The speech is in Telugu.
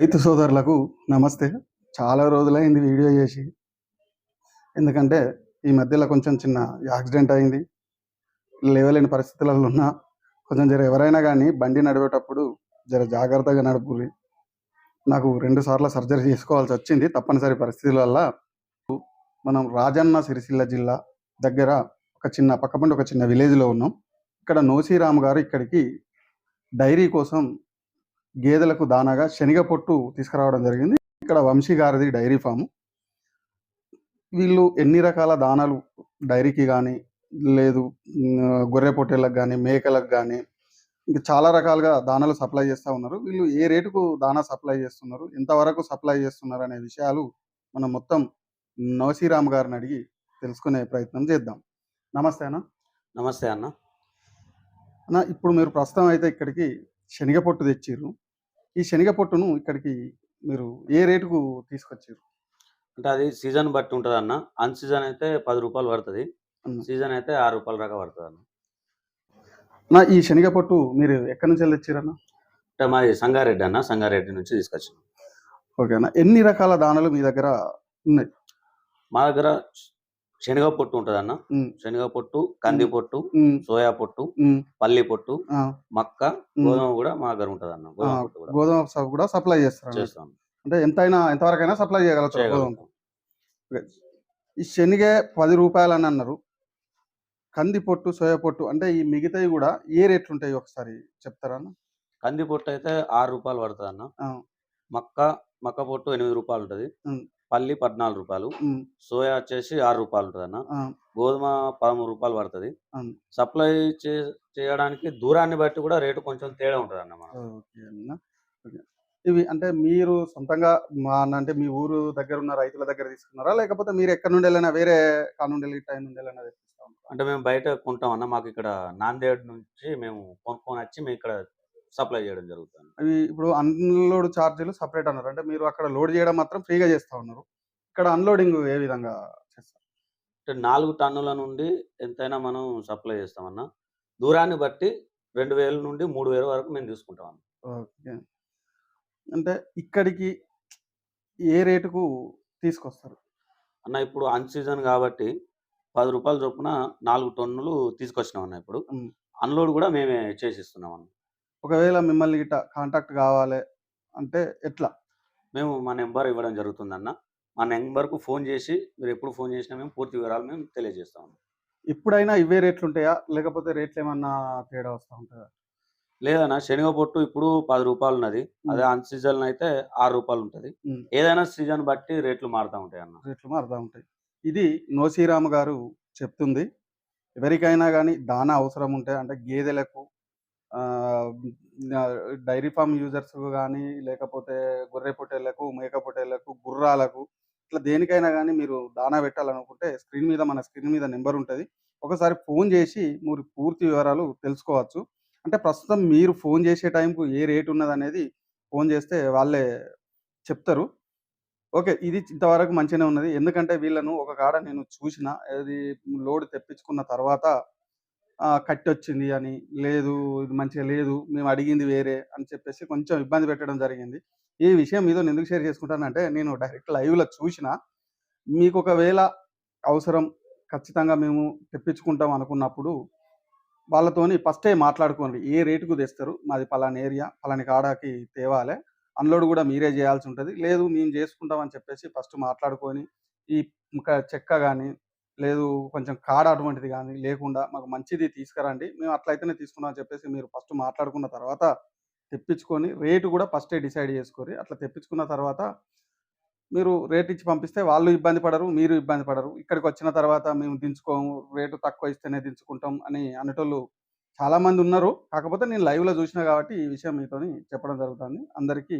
రైతు సోదరులకు నమస్తే. చాలా రోజులైంది వీడియో చేసి. ఎందుకంటే ఈ మధ్యలో కొంచెం చిన్న యాక్సిడెంట్ అయింది. లేవలేని పరిస్థితులలో ఉన్నా కొంచెం జర ఎవరైనా కానీ బండి నడిపేటప్పుడు జర జాగ్రత్తగా నడుపులి నాకు రెండు సార్లు సర్జరీ చేసుకోవాల్సి వచ్చింది. తప్పనిసరి పరిస్థితుల వల్ల మనం రాజన్న సిరిసిల్ల జిల్లా దగ్గర ఒక చిన్న పక్కపండి ఒక చిన్న విలేజ్లో ఉన్నాం. ఇక్కడ నోసీరామ్ గారు ఇక్కడికి డైరీ కోసం గేదెలకు దానాగా శనగ పొట్టు తీసుకురావడం జరిగింది. ఇక్కడ వంశీ గారిది డైరీ ఫామ్. వీళ్ళు ఎన్ని రకాల దానాలు డైరీకి కానీ లేదు గొర్రె పొట్టేళ్ళకి కానీ మేకలకు కానీ ఇంకా చాలా రకాలుగా దానాలు సప్లై చేస్తూ ఉన్నారు. వీళ్ళు ఏ రేటుకు దానా సప్లై చేస్తున్నారు ఎంతవరకు సప్లై చేస్తున్నారు అనే విషయాలు మనం మొత్తం నవసీరామ్ గారిని అడిగి తెలుసుకునే ప్రయత్నం చేద్దాం. నమస్తే అన్న. నమస్తే అన్న. అన్న ఇప్పుడు మీరు ప్రస్తుతం అయితే ఇక్కడికి శనగ పొట్టు తెచ్చిర్రు. ఈ శనగ పొట్టును ఇక్కడికి మీరు ఏ రేటుకు తీసుకొచ్చారు? అంటే అది సీజన్ బట్టి ఉంటుంది అన్న అన్ సీజన్ అయితే పది రూపాయలు పడుతుంది. అన్న. సీజన్ అయితే ఆరు రూపాయల దాకా పడుతుంది అన్న నా ఈ శనగ పొట్టు మీరు ఎక్కడి నుంచి తెచ్చిరన్న? అంటే మాది సంగారెడ్డి అన్న. సంగారెడ్డి నుంచి తీసుకొచ్చాను. ఓకేనా ఎన్ని రకాల దానాలు మీ దగ్గర ఉన్నాయి? మా దగ్గర శనగ పొట్టు ఉంటుంది అన్న శనగ పొట్టు కంది పొట్టు సోయా పొట్టు పల్లి పొట్టు మక్క. గోధుమ కూడా మా దగ్గర ఉంటుంది అన్న గోధుమ పొట్టు కూడా. సప్లై చేస్తారు చేస్తాం. అంటే ఎంతైనా ఎంతవరకైనా సప్లై చేయగలుగుతారు గోధుమ. ఈ శనగ పది రూపాయలు అని అన్నారు. కంది పొట్టు సోయా పొట్టు అంటే ఈ మిగతావి కూడా ఏ రేట్లు ఉంటాయి ఒకసారి చెప్తారా అన్న? కంది పొట్టు అయితే ఆరు రూపాయలు పడుతుంది అన్న మక్క మక్క పొట్టు ఎనిమిది రూపాయలు ఉంటుంది. పల్లి పద్నాలుగు రూపాయలు సోయా వచ్చేసి ఆరు రూపాయలు ఉంటుంది అన్న గోధుమ పదమూడు రూపాయలు పడుతుంది. సప్లై చేయడానికి దూరాన్ని బట్టి కూడా రేటు కొంచెం తేడా ఉంటుంది అన్న. మనం. ఇవి అంటే మీరు సొంతంగా అంటే మీ ఊరు దగ్గర ఉన్న రైతుల దగ్గర తీసుకున్నారా? లేకపోతే మీరు ఎక్కడి నుండి వెళ్ళినా వేరే కానుండి వెళ్ళి టైం నుండి వెళ్ళినా? అంటే మేము బయట కొంటాం అన్న. మాకు ఇక్కడ నాందేడ్ నుంచి మేము కొనుక్కొని వచ్చి మేము ఇక్కడ సప్లై చేయడం జరుగుతుంది. అవి ఇప్పుడు అన్లోడ్ ఛార్జీలు సపరేట్ అన్నారు. అంటే మీరు అక్కడ లోడ్ చేయడం మాత్రం ఫ్రీగా చేస్తా ఉన్నారు. ఇక్కడ అన్లోడింగ్ ఏ విధంగా చేస్తారు? అంటే నాలుగు టన్నుల నుండి ఎంతైనా మనం సప్లై చేస్తామన్న. దూరాన్ని బట్టి రెండు వేల నుండి మూడు వేల వరకు మేము తీసుకుంటాం అన్న. ఓకే. అంటే ఇక్కడికి ఏ రేటుకు తీసుకొస్తారు? అన్న ఇప్పుడు అన్ సీజన్ కాబట్టి పది రూపాయల చొప్పున నాలుగు టన్నులు తీసుకొచ్చినాం అన్న ఇప్పుడు. అన్లోడ్ కూడా మేమే చేసిస్తున్నాం అన్న. ఒకవేళ మిమ్మల్ని గిట్ట కాంటాక్ట్ కావాలి అంటే ఎట్లా? మేము మా నెంబర్ ఇవ్వడం జరుగుతుందన్న. మా నెంబర్కు ఫోన్ చేసి మీరు ఎప్పుడు ఫోన్ చేసినా మేము పూర్తి వివరాలు మేము తెలియజేస్తాం ఎప్పుడైనా ఇవే రేట్లు ఉంటాయా లేకపోతే రేట్లు ఏమన్నా తేడా వస్తూ ఉంటుందా? లేదన్నా శనగ పొట్టు ఇప్పుడు పది రూపాయలు ఉన్నది. అదే అన్ సీజన్ అయితే ఆరు రూపాయలు ఉంటుంది. ఏదైనా సీజన్ బట్టి రేట్లు మారుతూ ఉంటాయి అన్న రేట్లు మారుతూ ఉంటాయి. ఇది నోసీరామ్ గారు చెప్తుంది. ఎవరికైనా కానీ దానా అవసరం ఉంటే అంటే గేదెలకు డైరీ ఫామ్ యూజర్స్ కానీ లేకపోతే గొర్రె పొట్టేళ్ళకు మేక పొట్టేళ్ళకు గుర్రాలకు ఇట్లా దేనికైనా కానీ మీరు దానా పెట్టాలనుకుంటే స్క్రీన్ మీద మన స్క్రీన్ మీద నెంబర్ ఉంటుంది. ఒకసారి ఫోన్ చేసి మీరు పూర్తి వివరాలు తెలుసుకోవచ్చు. అంటే ప్రస్తుతం మీరు ఫోన్ చేసే టైంకు ఏ రేట్ ఉన్నది అనేది ఫోన్ చేస్తే వాళ్ళే చెప్తారు. ఓకే ఇది ఇంతవరకు మంచిగానే ఉన్నది. ఎందుకంటే వీళ్ళను ఒక కాడ నేను చూసిన అది లోడ్ తెప్పించుకున్న తర్వాత కట్టొచ్చింది కట్టి వచ్చింది అని లేదు ఇది మంచిగా లేదు మేము అడిగింది వేరే అని చెప్పేసి కొంచెం ఇబ్బంది పెట్టడం జరిగింది. ఈ విషయం మీతో ఎందుకు షేర్ చేసుకుంటానంటే నేను డైరెక్ట్ లైవ్లో చూసిన మీకు ఒకవేళ అవసరం ఖచ్చితంగా మేము తెప్పించుకుంటాం అనుకున్నప్పుడు వాళ్ళతోని ఫస్టే మాట్లాడుకోండి ఏ రేటుకు తెస్తారు మాది పలానా ఏరియా పలాని కాడాకి తేవాలే అన్లోడ్ కూడా మీరే చేయాల్సి ఉంటుంది లేదు మేము చేసుకుంటాం అని చెప్పేసి ఫస్ట్ మాట్లాడుకొని ఈ ఇంకా చెక్క కానీ లేదు కొంచెం కాడ అటువంటిది కానీ లేకుండా మాకు మంచిది తీసుకురండి. మేము అట్లయితేనే తీసుకున్నాం అని చెప్పేసి మీరు ఫస్ట్ మాట్లాడుకున్న తర్వాత తెప్పించుకొని రేటు కూడా ఫస్టే డిసైడ్ చేసుకొని అట్లా తెప్పించుకున్న తర్వాత మీరు రేట్ ఇచ్చి పంపిస్తే వాళ్ళు ఇబ్బంది పడరు మీరు ఇబ్బంది పడరు. ఇక్కడికి వచ్చిన తర్వాత మేము దించుకోము రేటు తక్కువ ఇస్తేనే దించుకుంటాం అని అనేటోళ్ళు చాలామంది ఉన్నారు. కాకపోతే నేను లైవ్లో చూసిన కాబట్టి ఈ విషయం మీతోని చెప్పడం జరుగుతుంది. అందరికీ